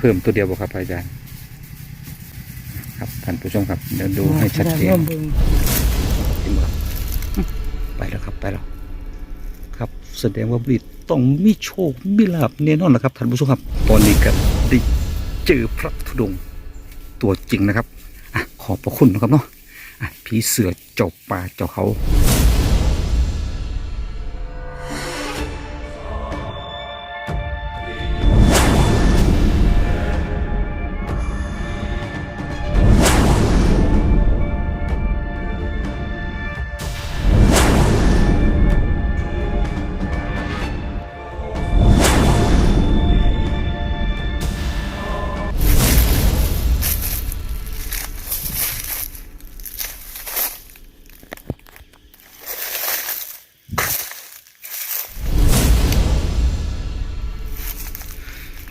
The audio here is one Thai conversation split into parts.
เพิ่มตัวเดียวบ่ครับพระอาจารย์ ครับท่านผู้ชมครับเดี๋ยวดูให้ชัดเจนร่วมเบิ่งจริงบ่ไปแล้วครับไปแล้วครับ แสดงว่าบริตต้องมีโชคมีลาบแน่นอนนะครับท่านผู้ชมครับ ตอนนี้ก็ได้เจอพระธุดงค์ตัวจริงนะครับอะขอบพระคุณนะครับเนาะอะผีเสือเจ้าป่าเจ้าเขา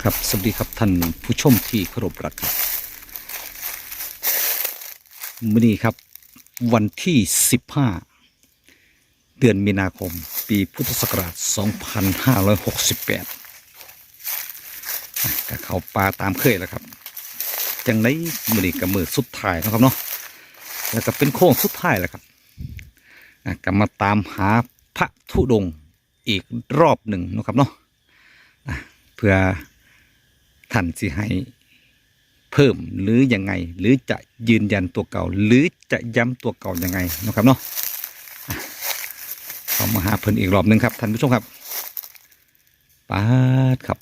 ครับ สวัสดีครับท่านผู้ชมที่เคารพรักครับมื่อนี้ครับ วันที่ 15 เดือนมีนาคม ปีพุทธศักราช 2568อะก็เขาป่าตามเคยแล้วครับ จังไดมื่อนี้กับมือสุดท้ายนะครับเนาะแล้วก็เป็นโค้งสุดท้ายแล้วครับก็มาตามหาพระธุดงอีกรอบหนึ่งนะครับเนาะเพื่อ ท่านสิให้เพิ่มหรือยังไง หรือจะยืนยันตัวเก่า หรือจะย้ำตัวเก่ายังไงนะครับเนาะเข้ามาหาเพิ่นอีกรอบหนึ่งครับท่านผู้ชมครับปาดครับ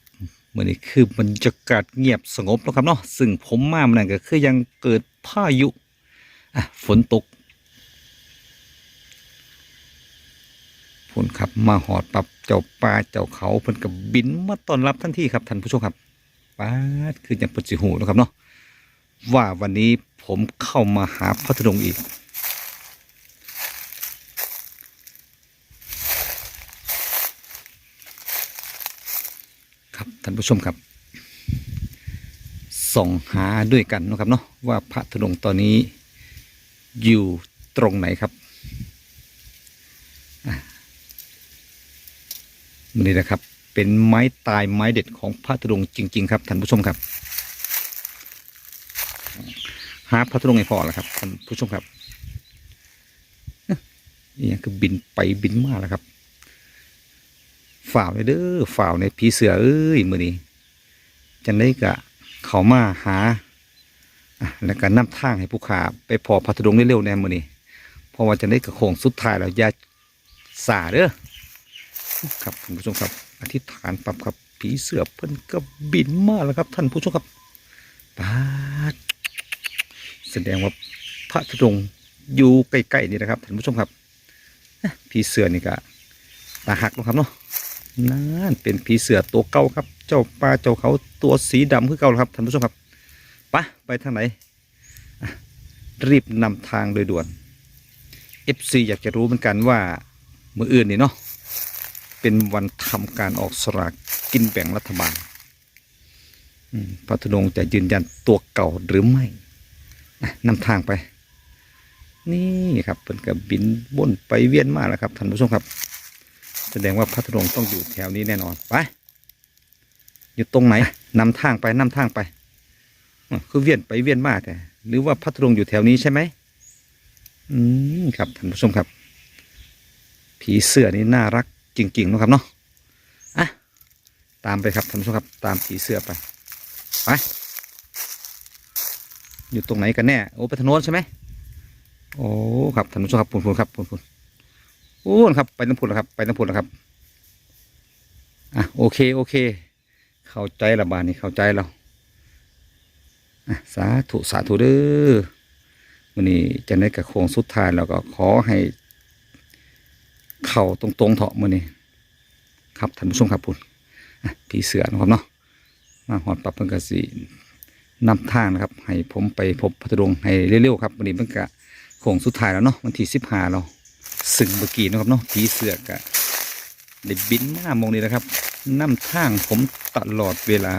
เมื่อนี้คือบรรยากาศเงียบสงบแล้วครับเนาะซึ่งผมมามันนนก็คือยังเกิดพายุอะฝนตกฝนครับมาหอดปรับเจ้าป่าเจ้าเขาเพิ่นกับบินมาต้อนรับทันทีครับท่านผู้ชมครับ ป้าดคืออย่างปจิหูนะครับเนาะว่าวันนี้ผมเข้ามาหาพระธุดงอีก ครับท่านผู้ชมครับส่องหาด้วยกันนะครับเนาะว่าพระธุดงตอนนี้อยู่ตรงไหนครับอะนี่นะครับ เป็นไม้ตายไม้เด็ดของพระธุดงค์จริง ๆ ครับท่านผู้ชมครับหาพระธุดงค์ให้พอแล้วครับท่านผู้ชมครับนี่ยังคือบินไปบินมาแล้วครับฝ่าวเลยเด้อฝ่าวในผีเสือเอ้ยมือนี้จันได้กะเขามาหาอะแล้วก็นำทางให้ผู้ขาไปพอพระธุดงค์เร็วๆแน่มือนี้เพราะว่าจันได้กะโค้งสุดท้ายแล้วอย่าสาเด้อครับท่านผู้ชมครับ อธิษฐานปรับครับผีเสือเพิ่นก็บินมาแล้วครับ ท่านผู้ชมครับปาดแสดงว่าพระธุดงอยู่ใกล้ๆนี่นะครับท่านผู้ชมครับผีเสือนี่ก็ตาหักแล้วครับเนาะนั่นเป็นผีเสือตัวเก่าครับ เจ้าปลาเจ้าเขาตัวสีดำคือเก่าแล้วครับท่านผู้ชมครับปะไปทางไหนรีบนำทางโดยด่วน FC อยากจะรู้เหมือนกันว่ามืออื่นนี่เนาะ เป็นวันทำการออกสลากกินแบ่งรัฐบาลพระธุดงจะยืนยันตัวเก่าหรือไม่นำทางไป นี่ครับเป็นกับบินบนไปเวียนมาแล้วครับท่านผู้ชมครับ แสดงว่าพระธุดงต้องอยู่แถวนี้แน่นอนไปอยู่ตรงไหนนำทางไปนำทางไปคือเวียนไปเวียนมาแต่หรือว่าพระธุดงอยู่แถวนี้ใช่ไหมอืมครับท่านผู้ชมครับ ผีเสื้อนี่น่ารัก จริงๆนะครับเนาะอะตามไปครับท่านผู้ชมครับตามผีเสื้อไปไปอยู่ตรงไหนกันแน่โอ้ไปทนนใช่ไหมโอ้ครับท่านผู้ชมครับพูนพูนครับพูนพูนโอ้ครับไปน้ำพุนแล้วครับไปน้ำพุนแล้วครับอะโอเคโอเค เข้าใจละบานนี่เข้าใจแล้วอะสาธุสาธุเด้อวันนี้จะได้กับโค้งสุดท้ายแล้วก็ขอให้ เข่าตรงๆเถาะมือนี่ครับท่านผู้ชมครับพุ่นผีเสือนะครับเนาะมาหอดปรับเพิ่งกสีนำทางนะครับ ให้ผมไปพบพระธุดงให้เร็วๆครับวันนี้เพิ่งกะโค้งสุดท้ายแล้วเนาะวันที่สิบห้าเราสึงเมื่อกี้นะครับเนาะผีเสือกะได้บินมามองนี้นะครับนำทางผมตลอดเวลา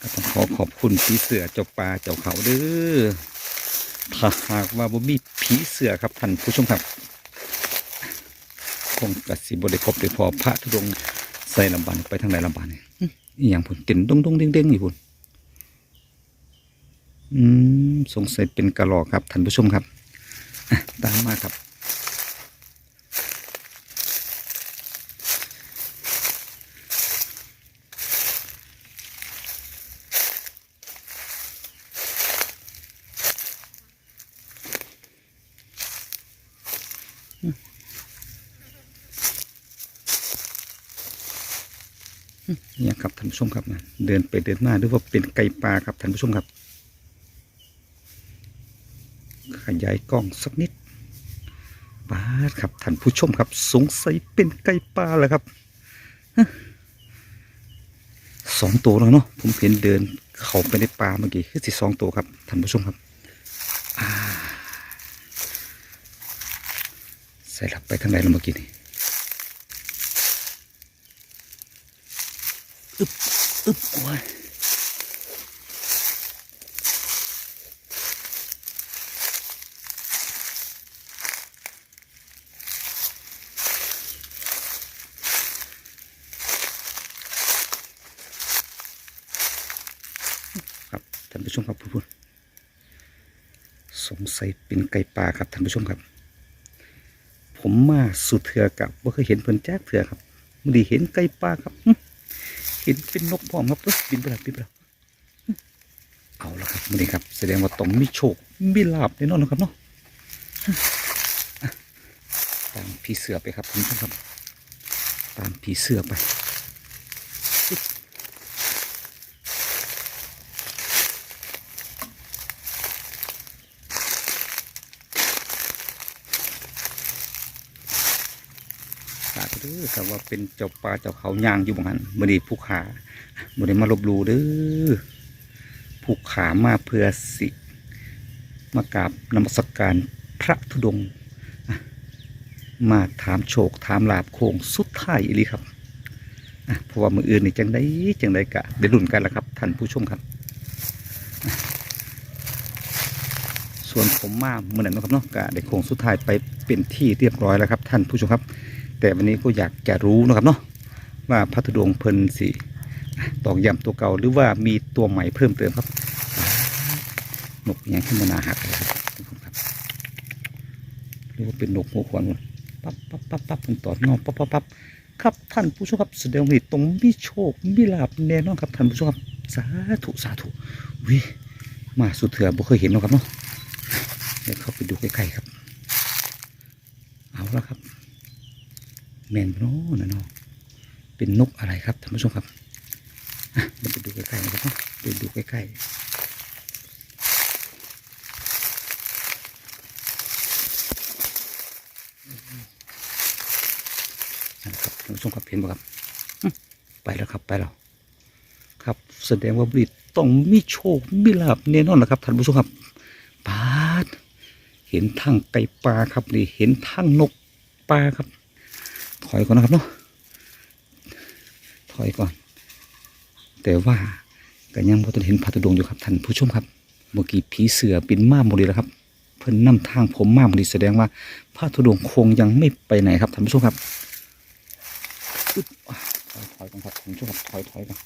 ก็ต้องขอขอบคุณผีเสือเจ้าป่าเจ้าเขาเด้อถ้าหากว่าบ่มีผีเสือครับท่านผู้ชมครับ คงกระสีบริครบได้พอพระทุดงใส่ลำบานไปทางไหนลำบานนี่ยอีหยังพุ่นเต้นดงดงเด้งเด้งอยู่พุ่นอืมสงสัยเป็นกระหรอกครับท่านผู้ชมครับตามมาครับ เนี่ยครับท่านผู้ชมครับนะเดินไปเดินมาหรือว่าเป็นไก่ปลาครับท่านผู้ชมครับ ขยายกล้องสักนิดปาดครับท่านผู้ชมครับ สงสัยเป็นไก่ปลาแหละครับสองตัวแล้วเนาะผมเห็นเดินเข้าไปในป่าเมื่อกี้คือสิสองตัวครับท่านผู้ชมครับใส่หลับไปทางไหนแล้วเมื่อกี้นี่ อึบอึบโอ้ยครับท่านผู้ชมครับพูดสงสัยเป็นไก่ป่าครับท่านผู้ชมครับ ผมมาสุดเถื่อกับว่าเคยเห็นเพิ่นแจ๊กเถื่อครับมื่อดีเห็นไก่ป่าครับ เห็นเป็นนกพร้อมครับบินไปแล้วบินไปแล้วเอาละครับมื่อนี้ครับ แสดงว่าต้องมีโชคมีลาบแน่นอนนะครับเนาะอะตามผีเสือไปครับคุณผู้ชมครับ ตามผีเสือไป สาธุเด้อครับว่าเป็นเจ้าป่าเจ้าเขาย่างอยู่บางหันมื่อนี้ผู้ขามื่อนี้มาลบลูเด้อผู้ขามาเพื่อสิ มากราบนมัสการพระธุดงค์มาถามโชคถามลาบโค้งสุดท้ายอีลีครับเพราะว่ามืออื่นนี่จังได้จังได้กะได้รุ่นกันแล้วครับท่านผู้ชมครับ ส่วนผมมาเมื่อนั้นเนะครับเนาะกะได้โค้งสุดท้ายไปเป็นที่เรียบร้อยแล้วครับ ท่านผู้ชมครับ แต่วันนี้ก็อยากจะรู้นะครับเนาะว่าพระธุดงเพิ่นสิอะตอกย้ำตัวเก่าหรือว่ามีตัวใหม่เพิ่มเติมครับอ่านกย่างขึ้นมานาหักเลยครับหรือว่าเป็นนกหัวขวานปั๊บปั๊บปั๊บปั๊บมันตอดงอปั๊บปั๊บปั๊บครับท่านผู้ชมครับแสดงว่าตรงมีโชคมีลาบแน่นอนครับท่านผู้ชมครับสาธุสาธุวิมาสุดเถื่อบ่เคยเห็นนะครับเนาะเดี๋ยวเข้าไปดูใกล้ๆครับ เอาละครับ แมนโนนะเนาะเป็นนกอะไรครับท่านผู้ชมครับอะเราไปดูใกล้ๆนะครับไปดูใกล้ๆนะครับท่านผู้ชมครับเห็นไหมครับไปแล้วครับไปแล้วครับแสดงว่าบริตต้องมีโชคมีลาบแน่นอนนะครับท่านผู้ชมครับปาดเห็นทั้งไก่ปลาครับนี่เห็นทั้งนกปลาครับ ถอยก่อนนะครับเนาะถอยก่อน แต่ว่าก็ยังพอจะเห็นพระธุดงอยู่ครับท่านผู้ชมครับเมื่อกี้ผีเสือบินมาหมดเลยแล้วครับ เพิ่นนำทางผมมาหมดเลยแสดงว่าพระธุดงคงยังไม่ไปไหนครับท่านผู้ชมครับถอยถอยก่อนครับท่านผู้ชมครับถอยถอยก่อ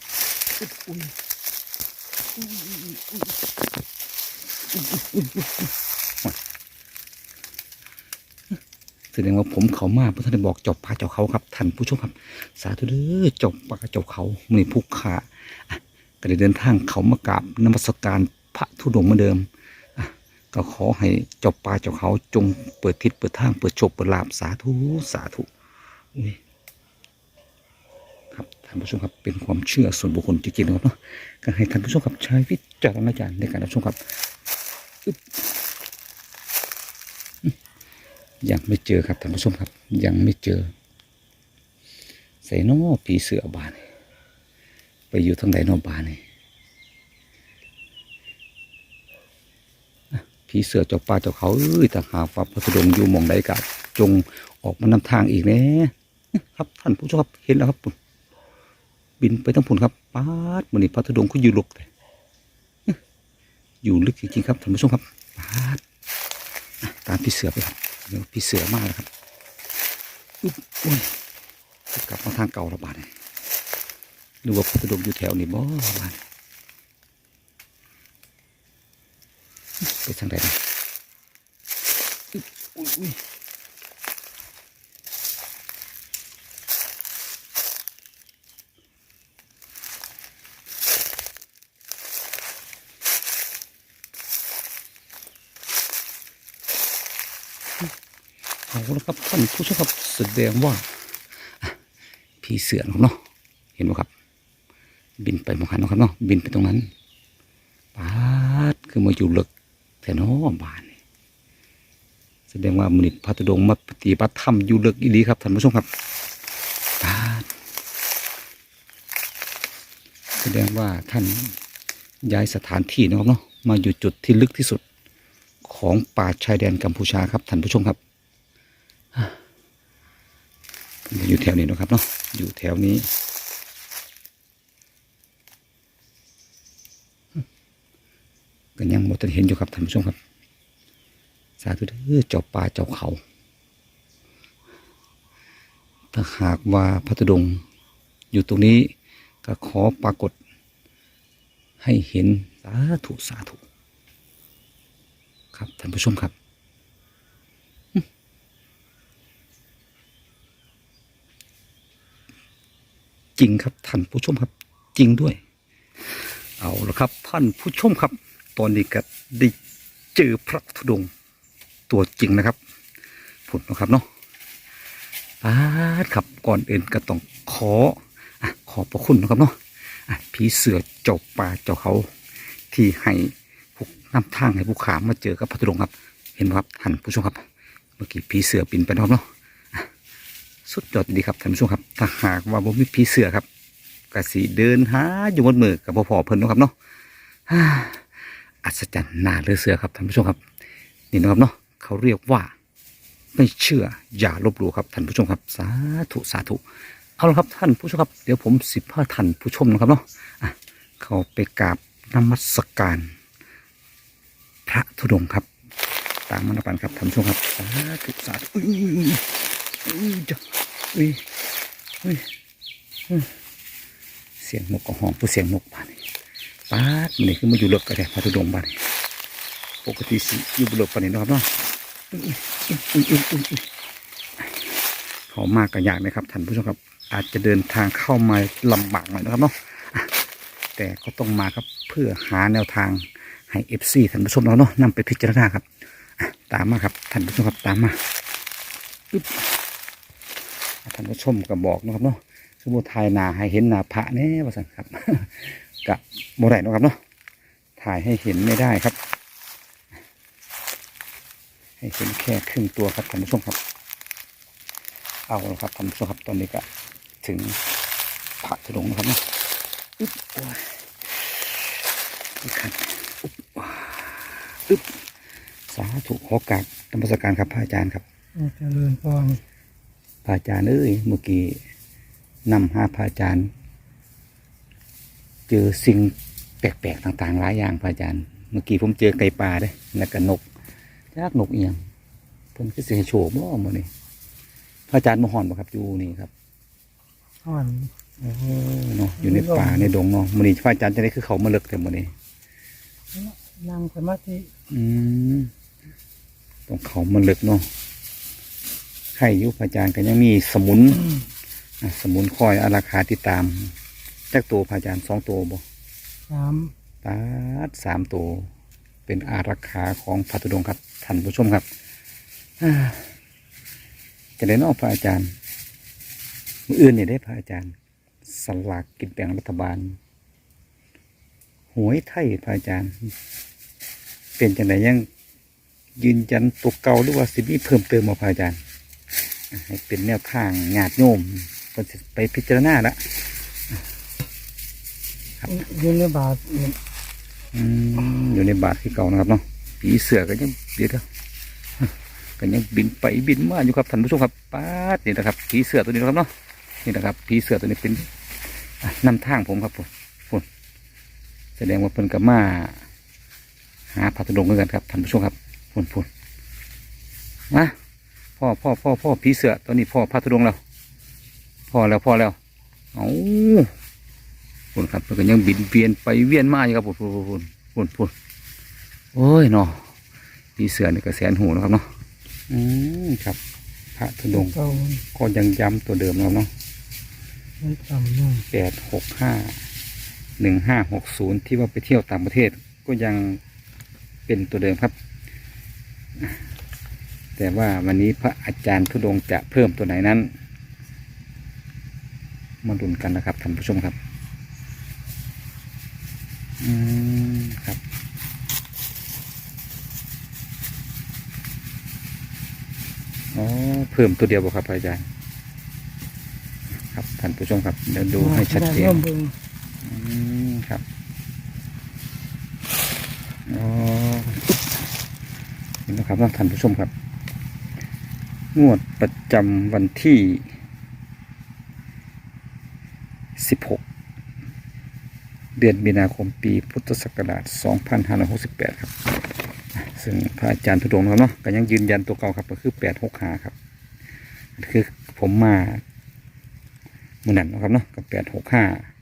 น แสดงว่าผมเขามากพระท่านได้บอกเจบป่าเจ้าเขาครับท่านผู้ชมครับ สาธุเด้อเจบป่าเจ้าเขามือผู้ขาอะก็ได้เดินทางเขามากราบนมัสการพระธุดงค์เหมือนเดิมก็ขอให้เจบป่าเจ้าเขาจงเปิดทิศเปิดทางเปิดโชคเปิดลาบสาธุสาธุครับท่านผู้ชมครับเป็นความเชื่อส่วนบุคคลจริงๆนะครับเนาะก็ให้ท่านผู้ชมครับใช้วิจารณญาณในการรับชมครับ ยังไม่เจอครับท่านผู้ชมครับ ยังไม่เจอ ใส่นอผีเสือบาน ไปอยู่ทางใดนนอบานนี่ผีเสือเจ้าป่าเจ้าเขาเอ้ยถ้าหากว่าพระธุดงค์อยู่มองใดกับจงออกมานำทางอีกแนะครับท่านผู้ชมครับเห็นแล้วครับปุ่นบินไปทั้งปุ่นครับปาดมันนี่พระธุดงค์เขาอยู่ลึกเลยอยู่ลึกจริงๆครับท่านผู้ชมครับปาดตามผีเสือไปครับ พี่เสือมากแล้วครับอุ๊บอุ้ยกลับมาทางเก่าระบาดเลยหรือว่าพระดงอยู่แถวนี้บ่ระบาดไปทางใดนะอุ้ยอุ๊ย เอาละครับท่านผู้ชมครับแสดงว่าอะผีเสือเนาะเห็นไหมครับ บินไปมองหันเนาะครับเนาะบินไปตรงนั้นปาดคือมาอยู่เลึกแต่น้อบ้านแสดงว่ามุนิพระธุดงมาปฏิบัติธรรมอยู่เลึกอีดีครับท่านผู้ชมครับปาดแสดงว่าท่านย้ายสถานที่เนาะครับเนาะมาอยู่จุดที่ลึกที่สุดของป่าชายแดนกัมพูชาครับท่านผู้ชมครับ อยู่แถวนี้นะครับเนาะอยู่แถวนี้ก็ยังบ่ทันเห็นอยู่ครับท่านผู้ชมครับ สาธุเด้อเจ้าป่าเจ้าเขา ถ้าหากว่าพระธุดงอยู่ตรงนี้ก็ขอปรากฏ ให้เห็นสาธุสาธุครับท่านผู้ชมครับ จริงครับท่านผู้ชมครับจริงด้วย เอาละครับท่านผู้ชมครับ ตอนนี้ก็ได้เจอพระธุดงค์ตัวจริงนะครับผุดนะครับเนาะอาครับก่อนอื่นก็ต้องขออะขอบพระคุณนะครับเนาะอะผีเสือเจ้าป่าเจ้าเขาที่ให้พวกน้ำทางให้ผู้ขามมาเจอกับพระธุดงค์ครับ เห็นไหมครับท่านผู้ชมครับ เมื่อกี้ผีเสือบินไปนะครับเนาะ สุดยอดดีครับท่านผู้ชมครับ ถ้าหากว่าบ่มีผีเสือครับกสีเดินหาอยู่บนมือกับพ่อเพิ่นเนาะครับเนาะอัศจรรย์น่าเลือเสือครับท่านผู้ชมครับ นี่นะครับเนาะเขาเรียกว่า ไม่เชื่ออย่าลบหลู่ครับท่านผู้ชมครับ สาธุสาธุเอาละครับท่านผู้ชมครับเดี๋ยวผมสิบห้าท่านผู้ชมนะครับเนาะอะเขาไปกราบนมัสการ พระธุดงค์ครับ ตามมานปันครับท่านผู้ชมครับสาธุสาธุ อุ้ยจ้ะอุ้ยอุ้ยเสียงนกก็ห้องผู้เสียงนกบ้านนี่ป้าดมันนี่คือมาอยู่เลิกกันแท้พระธุดงบ้านปกติสิอยู่บนเลิกปานนี้นะครับเนาะอุ๊ยอุ๊ยอุ๊ยอุ๊ยอุ๊ยเขามากกันยากนะครับท่านผู้ชมครับ อาจจะเดินทางเข้ามาลำบากหน่อยนะครับเนาะแต่ก็ต้องมาครับเพื่อหาแนวทางให้เอฟซีท่านผู้ชมเราเนาะนำไปพิจารณาครับ ตามมาครับท่านผู้ชมครับตามมาอึ๊บ ท่านผู้ชมก็บอกนะครับเนาะสมุทายหนาให้เห็นหนาพระแน่ว่าสันครับกะโมไรนะครับเนาะถ่ายให้เห็นไม่ได้ครับ ให้เห็นแค่ครึ่งตัวครับท่านผู้ชมครับ เอาละครับท่านผู้ชมครับตอนนี้ก็ถึงพระธุงค์นะครับเนาะอึ๊บโอ้ยอีกขันอุ๊บว้าอึ๊บสาธุขอกราบธรรมสการครับพระอาจารย์ครับเจริญพร พระอาจารย์เอ้ยเมื่อกี้นำหาพระอาจารย์ เจอสิ่งแปลกๆต่างๆหลายอย่างพระอาจารย์ เมื่อกี้ผมเจอไก่ป่าเด้แล้วก็นกจากนกเอียงเพิ่นก็สิให้โชว์บ่มื้อนี้พระอาจารย์มาห่อนบ่ครับอยู่นี่ครับอ่อนโอ้เนาะอยู่ในป่าในดงเนาะมื้อนี้พระอาจารย์จะได้คือเขามาเลิกแต่มื้อนี้นั่งสมาธิอืมต้องเขามาเลิกเนาะ ใครอยู่พระอาจารย์ก็ยังมีสมุนอะสมุนคอยอาราคาติดตามจักตัวพระอาจารย์สองตัวบ่สามตาดสามตัวเป็นอารักขาของพระธุดงค์ครับท่านผู้ชมครับอ่าจะได้นอกพระอาจารย์มืออื่นเนี่ยได้พระอาจารย์ สลากกินแบ่งรัฐบาลหวยไทยพระอาจารย์ เป็นจังไดยังยืนยันตัวเก่าหรือว่าสิมีเพิ่มเติมมาพระอาจารย์อะ ให้เป็นแนวทางญาติโยมเพิ่นสิไปพิจารณาละยืนในบาทเนี่ยอืมอยู่ในบาทที่เก่านะครับเนาะผีเสือก็ยังเดี๋ยวเดี๋ยวก็ยังบินไปบินมาอยู่ครับท่านผู้ชมครับป้าดนี่นะครับผีเสือตัวนี้นะครับเนาะนี่นะครับผีเสือตัวนี้เป็นอะนำทางผมครับผมผมแสดงว่าเพิ่นกับมาหาพระธุดงค์เหมือนกันครับท่านผู้ชมครับพุ่นพุ่นมา พ่อพ่อพ่อพ่อผีเสือตัวนี้พ่อพระธุดงค์แล้วพ่อแล้วพ่อแล้วเอาพุ่นครับเพิ่นก็ยังบินเวียนไปเวียนมาอยู่ครับพุ่นพุ่นพุ่นพุ่นพุ่นโอ้ยเนาะผีเสือนี่ก็แสนหูนะครับเนาะอืมครับ พระธุดงค์เก่าก็ยังย้ำตัวเดิมนะครับเนาะมันต่ำนู่นแปดหกห้าหนึ่งห้าหกศูนย์ที่ว่าไปเที่ยวต่างประเทศก็ยังเป็นตัวเดิมครับ แต่ว่าวันนี้พระอาจารย์ธุดงจะเพิ่มตัวไหนนั้น มาดุนกันนะครับท่านผู้ชมครับ อืมครับอ๋อเพิ่มตัวเดียวบ่ครับอาจารย์ ครับท่านผู้ชมครับเดี๋ยวดูให้ชัดเจนอืมครับอ๋อเห็นนะครับท่านผู้ชมครับ งวดประจำวันที่ 16 เดือนมีนาคมปีพุทธศักราช 2568 ครับ ซึ่งพระอาจารย์ทุดงค์นะครับเนาะก็ยังยืนยันตัวเก่าครับก็คือ 865ครับ คือผมมามือนั้นนะครับเนาะกับ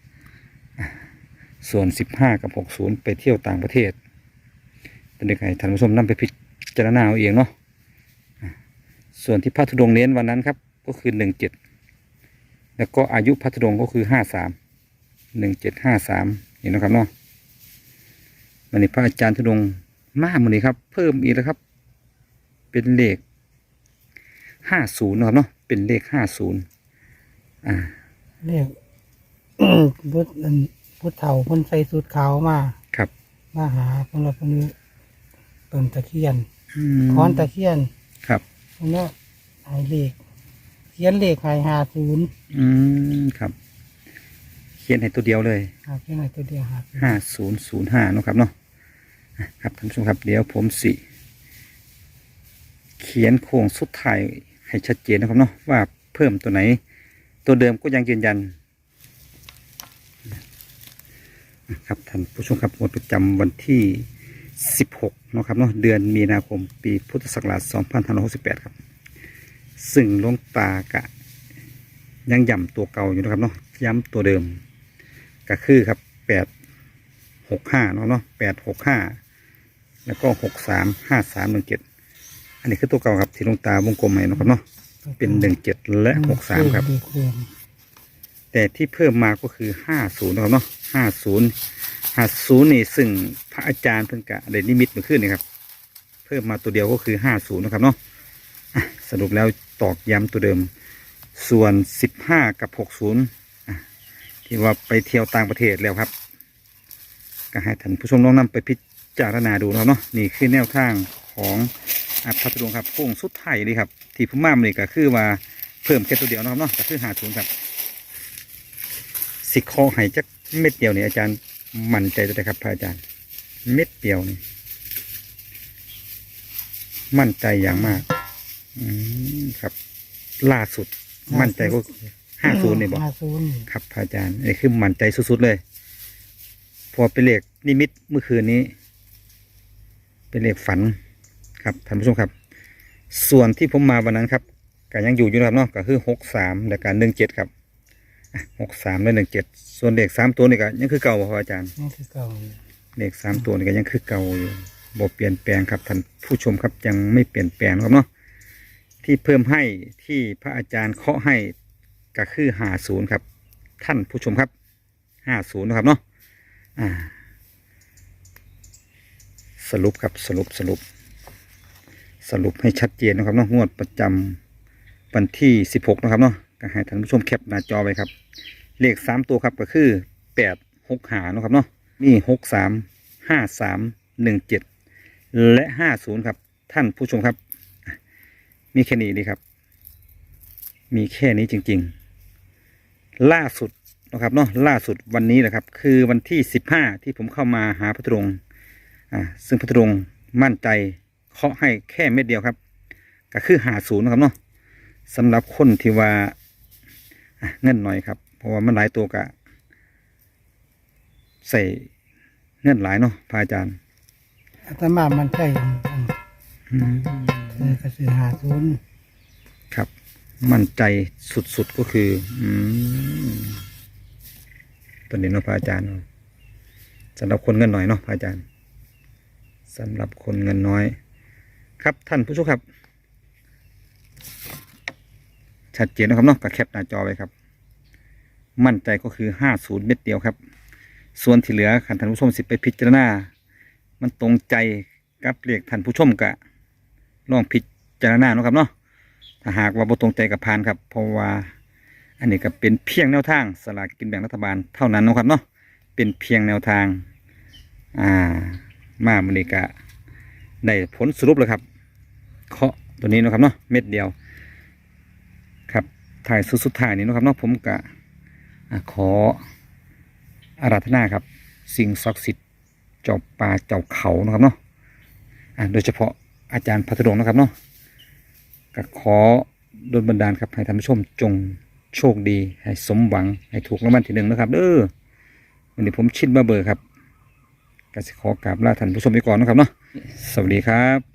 865 ส่วน 15 กับ 60 ไปเที่ยวต่างประเทศเป็นเด็กให้ท่านผู้ชมนำไปพิจารณาเอาเองเนาะ ส่วนที่พระธุดงค์เน้นวันนั้นครับ ก็คือ17แล้วก็อายุพระธุดงค์ก็คือ53 1753เห็นนะครับเนาะวันนี้พระอาจารย์ธุดงค์มามือนี้ครับ เพิ่มอีกแล้วครับ เป็นเลข50นะครับเนาะเป็นเลข50อ่าเรียกพุทธอันพุทธเฒ่าเพ่นใส่สูทขาวมาครับมาหาเพิ่นว่าเพิ่นต้นตะเคียนอืมค้อนตะเคียนครับ เพิ่นว่าหายเลขเขียนเลขหายหาศูนย์อืมครับ เขียนให้ตัวเดียวเลยหาเขียนให้ตัวเดียวหาห้าศูนย์ศูนย์ห้านาะครับเนาะอะครับท่านผู้ชมครับเดี๋ยวผมสิ เขียนโครงสุดท้ายให้ชัดเจนนะครับเนาะว่าเพิ่มตัวไหน ตัวเดิมก็ยังยืนยันนะครับท่านผู้ชมครับงวดประจำวันที่ 16เนะครับเนาะเดือนมีนาคมปีพุทธศักราช2568 ครับ ซึ่งลงตากะ ยังย้ำตัวเก่าอยู่นะครับเนาะย้ำตัวเดิมก็คือครับแปดหกห้าเนาะเนาะแปดหกห้าแล้วก็หกสามห้าสามหนึ่งเจ็ดอันนี้คือตัวเก่าครับที่ลงตาวงกลมให้นะครับเนาะเป็นหนึ่งเจ็ดและหกสามครับ แต่ที่เพิ่มมาก็คือห้าศูนย์นะครับเนาะห้าศูนย์ห้าศูนย์นี่ซึ่งพระอาจารย์เพิ่งกะได้นิมิตมาขึ้นนี่ครับ เพิ่มมาตัวเดียวก็คือห้าศูนย์นะครับเนาะสรุปแล้วตอกย้ำตัวเดิม ส่วนสิบห้ากับหกศูนย์ที่ว่าไปเที่ยวต่างประเทศแล้วครับ ก็ให้ท่านผู้ชมลองนำไปพิจารณาดูนะครับเนาะนี่คือแนวทางของอัพพัทลุงครับโค้งสุดไทายเลยครับ ที่ผมมาเลยก็คือว่าเพิ่มแค่ตัวเดียวนะครับเนาะก็คือหาศูนย์ครับ สิคอให้จักเม็ดเดียวนี่อาจารย์มั่นใจเลยนะครับพระอาจารย์ เม็ดเดียวนี่มั่นใจอย่างมาก อืมครับ ล่าสุด มั่นใจก็ห้าศูนย์นี่บอกห้าศูนย์ครับพระอาจารย์อันนี้คือมั่นใจสุดๆเลย พอเป็นเลขนิมิตเมื่อคืนนี้ เป็นเลขฝันครับท่านผู้ชมครับ ส่วนที่ผมมาวันนั้นครับก็ยังอยู่อยู่นะครับเนาะก็คือหกสามและการหนึ่งเจ็ดครับ หกสามและหนึ่งเจ็ดส่วนเลขสามตัวนี่ก็ยังคือเก่าบ่ครับอาจารย์นี่คือเก่าเลขสามตัวนี่ก็ยังคือเก่าอยู่บ่เปลี่ยนแปลงครับท่านผู้ชมครับยังไม่เปลี่ยนแปลงนะครับเนาะที่เพิ่มให้ที่พระอาจารย์เคาะให้ก็คือหาศูนย์ครับ ท่านผู้ชมครับห้าศูนย์นะครับเนาะอ่า สรุปครับสรุปสรุป สรุปให้ชัดเจนนะครับเนาะงวดประจำวันที่สิบหกนะครับเนาะ ก็ให้ท่านผู้ชมแคปหน้าจอไว้ครับ เลขสามตัวครับก็คือแปดหกหานะครับเนาะนี่หกสามห้าสามหนึ่งเจ็ดและห้าศูนย์ครับ ท่านผู้ชมครับ มีแค่นี้เลยครับ มีแค่นี้จริง ๆ ล่าสุดนะครับเนาะล่าสุดวันนี้แหละครับ คือวันที่สิบห้าที่ผมเข้ามาหาพระธุดงอ่าซึ่งพระธุดงมั่นใจเคาะให้แค่เม็ดเดียวครับ ก็คือหาศูนย์นะครับเนาะสำหรับคนที่ว่า เงินหน่อยครับ เพราะว่ามันหลายตัวกะใส่เงินหลายเนาะพระอาจารย์อาตมามันใจอันอันอืมเออกระสือหาศูนย์ครับ มั่นใจสุดๆก็คือ อืมตัวนี้เนาะพระอาจารย์เนาะสำหรับคนเงินน้อยเนาะพระอาจารย์สำหรับคนเงินน้อย ครับท่านผู้ชมครับ ชัดเจนนะครับเนาะก็แคปหน้าจอไว้ครับ มั่นใจก็คือห้าศูนย์เม็ดเดียวครับ ส่วนที่เหลือขันท่านผู้ชมสิไปพิจารณา มันตรงใจกับเรียกท่านผู้ชมกะลองพิจารณาเนาะครับเนาะถ้าหากว่าบ่ตรงใจกับพานครับ เพราะว่าอันนี้ก็เป็นเพียงแนวทางสลากกินแบ่งรัฐบาลเท่านั้นนะครับเนาะเป็นเพียงแนวทาง อ่า มามันนี้ก็ได้ผลสรุปเลยครับ เคาะตัวนี้นะครับเนาะเม็ดเดียว ถ่ายสุดสุดท้ายนี้นะครับนาะผมกะขออาราธนาครับ สิ่งศักดิ์สิทธิ์เจ้าป่าเจ้าเขานะครับเนาะโดยเฉพาะอาจารย์พัทดงนะครับเนาะก็ขอโดนบันดาลครับให้ท่านผู้ชมจงโชคดี ให้สมหวัง ให้ถูกรางวัลที่หนึ่งนะครับเด้อวันนี้ผมชิดมาเบอร์ครับก็จะขอกราบลาท่านผู้ชมไปก่อนนะครับเนาะสวัสดีครับ